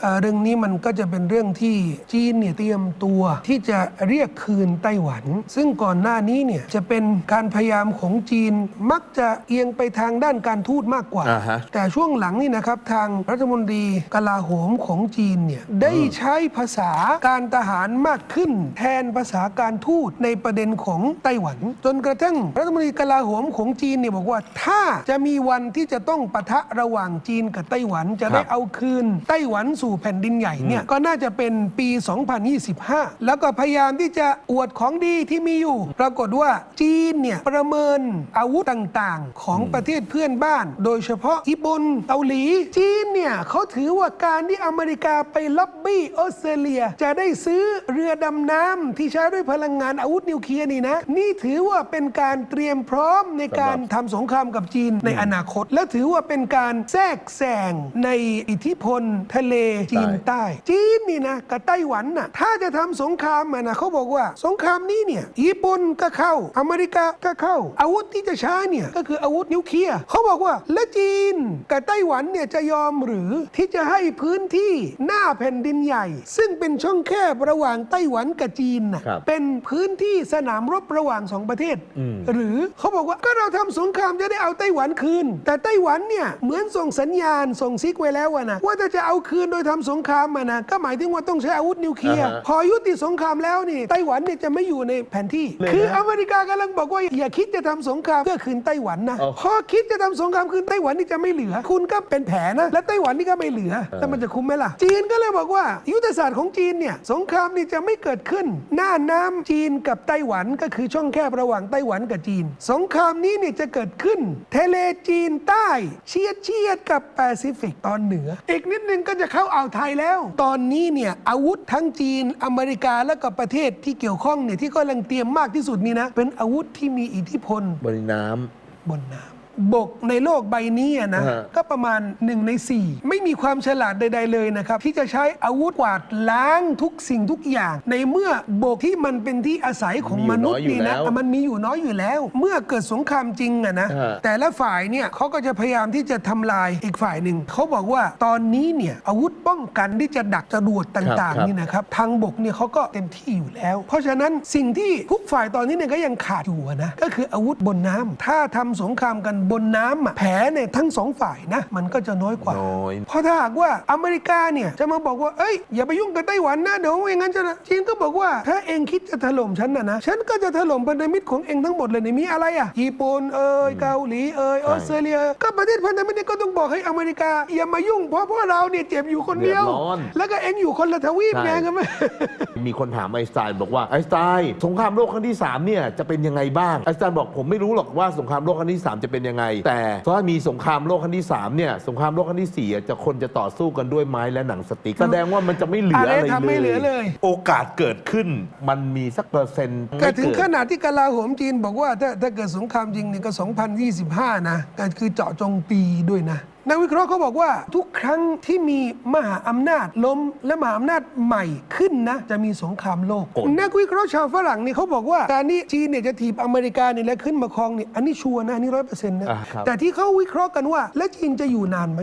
เอ่อเรื่องนี้มันก็จะเป็นเรื่องที่จีนเนี่ยเตรียมตัวที่จะเรียกคืนไต้หวัน ซึ่งก่อนหน้านี้เนี่ยจะเป็นการพยายามของจีนมักจะเอียงไปทางด้านการทูตมากกว่าอ่าฮะแต่ช่วงหลังนี่นะครับทางรัฐมนตรีกลาโหมของจีนเนี่ยได้ใช้ภาษาการทหารมากขึ้น แทนภาษาการทูตในประเด็นของไต้หวัน จนกระทั่งรัฐมนตรีกลาโหมของจีนเนี่ยบอกว่าถ้าจะมีวันที่จะต้องปะทะระหว่างจีนกับไต้หวันจะได้ครับเอาคืนไต้หวันสู่แผ่นดินใหญ่เนี่ยก็น่าจะเป็นปี 2025 แล้วก็พยายามที่จะอวดของดีที่มีอยู่ ปรากฏว่าจีนเนี่ยประเมินอาวุธต่างๆ ของประเทศเพื่อนบ้าน โดยเฉพาะญี่ปุ่นเกาหลี จีนเนี่ยเขาถือว่าการที่อเมริกาไปล็อบบี้ออสเตรเลีย จะได้ซื้อเรือดำน้ำที่ใช้ด้วยพลังงานอาวุธนิวเคลียร์นี่นะ นี่ถือว่าเป็นการเตรียมพร้อมในการทำสงครามกับจีนในอนาคต และถือว่าเป็นการแทรกแซงในอิทธิพลทะเลจีนใต้ จีนนี่นะกับไต้หวันน่ะถ้าจะทำสงครามอะนะเขาบอกว่าสงครามนี้เนี่ยญี่ปุ่นก็เข้า อเมริกาก็เข้า อาวุธที่จะใช้เนี่ยก็คืออาวุธนิวเคลียร์เขาบอกว่าและจีนกับไต้หวันเนี่ยจะยอมหรือที่จะให้พื้นที่หน้าแผ่นดินใหญ่ ซึ่งเป็นช่องแคบระหว่างไต้หวันกับจีนน่ะครับเป็นพื้นที่สนามรบระหว่างสองประเทศอืมหรือเขาบอกว่าก็เราทำสงครามจะได้เอาไต้หวันคืน แต่ไต้หวันเนี่ยเหมือนส่งสัญญาณส่งซิกไว้แล้วอะนะว่าถ้าจะเอาคืนโดยทำสงครามมานะก็หมายถึงว่าต้องใช้อาวุธนิวเคลียร์อ่าฮะพอยุติสงครามแล้วนี่ไต้หวันเนี่ยจะไม่อยู่ในแผนที่ เลยนะคืออเมริกากำลังบอกว่าอย่าคิดจะทำสงครามเพื่อคืนไต้หวันนะเอาพอคิดจะทำสงครามคืนไต้หวันนี่จะไม่เหลือ คุณก็เป็นแผลนะและไต้หวันนี่ก็ไม่เหลือแล้วมันจะคุ้มไหมล่ะ จีนก็เลยบอกว่า ยุทธศาสตร์ของจีนเนี่ยสงครามนี่จะไม่เกิดขึ้น หน้าน้ำจีนกับไต้หวันก็คือช่องแคบระหว่างไต้หวันกับจีน สงครามนี้เนี่ยจะเกิดขึ้น ทะเลจีนใต้เชียดเชียดกับแปซิฟิกตอนเหนือ อีกนิดนึงก็จะเข้าอ่าวไทยแล้ว ตอนนี้เนี่ยอาวุธทั้งจีนอเมริกาและกับประเทศที่เกี่ยวข้องเนี่ยที่กำลังเตรียมมากที่สุดนี่นะ เป็นอาวุธที่มีอิทธิพลบนน้ำบนน้ำ บกในโลกใบนี้อะนะฮะก็ประมาณหนึ่งในสี่ไม่มีความฉลาดใด ๆ เลยนะครับ ที่จะใช้อาวุธกวาดล้างทุกสิ่งทุกอย่าง ในเมื่อบกที่มันเป็นที่อาศัยของมนุษย์นี่นะมันมีอยู่น้อยอยู่แล้ว เมื่อเกิดสงครามจริงอะนะฮะแต่ละฝ่ายเนี่ยเขาก็จะพยายามที่จะทำลายอีกฝ่ายหนึ่งเขาบอกว่าตอนนี้เนี่ยอาวุธป้องกันที่จะดักจรวดต่างครับ ๆนี่นะครับทางบกเนี่ยเขาก็เต็มที่อยู่แล้ว เพราะฉะนั้นสิ่งที่ทุกฝ่ายตอนนี้เนี่ยก็ยังขาดอยู่อะนะก็คืออาวุธบนน้ำถ้าทำสงครามกันบนน้ำอะแผลเนี่ยทั้งสองฝ่ายนะ มันก็จะน้อยกว่า น้อย เพราะถ้าหากว่าอเมริกาเนี่ยจะมาบอกว่า เอ้ย อย่าไปยุ่งกับไต้หวันนะ เดี๋ยวไม่งั้นจะนะจีนก็บอกว่า ถ้าเองคิดจะถล่มฉันนะนะ ฉันก็จะถล่มพันธมิตรของเองทั้งหมดเลยในมีอะไรอะญี่ปุ่นเอ่ยเกาหลีเอ่ยออสเตรเลีย ก็ประเทศพันธมิตรเนี่ยก็ต้องบอกให้อเมริกา อย่ามายุ่งเพราะพวกเราเนี่ยเจ็บอยู่คนเดียว เดือดร้อน แล้วก็เองอยู่คนละทวีปใช่ไงกันไหม มีคนถามไอน์สไตน์บอกว่าไอน์สไตน์สงครามโลกครั้งที่ 3 เนี่ยจะเป็นยังไงบ้างไอน์สไตน์บอกผมไม่รู้หรอกว่าสงครามโลกครั้งที่ 3 จะเป็นยังไงแต่ถ้ามีสงครามโลกครั้งที่3เนี่ยสงครามโลกครั้งที่4อะจะคนจะต่อสู้กันด้วยไม้และหนังสติ๊กแสดงว่ามันจะไม่เหลืออะไรอะไรทำไม่เหลือเลย โอกาสเกิดขึ้นมันมีสักเปอร์เซ็นต์ก็ไม่ถึงเกิดขนาดที่กลาโหมจีนบอกว่าถ้าถ้าเกิดสงครามจริงเนี่ยก็2025 นะก็คือเจาะจงปีด้วยนะ นักวิเคราะห์เขาบอกว่าทุกครั้งที่มีมหาอำนาจล้มและมหาอำนาจใหม่ขึ้นนะ จะมีสงครามโลกกดนักวิเคราะห์ชาวฝรั่งนี่เขาบอกว่าการนี้จีนเนี่ยจะถีบอเมริกาเนี่ยและขึ้นมาครองเนี่ยอันนี้ชัวร์นะอันนี้ร้อยเปอร์เซ็นต์นะอ่าครับแต่ที่เขาวิเคราะห์กันว่า และจีนจะอยู่นานไหม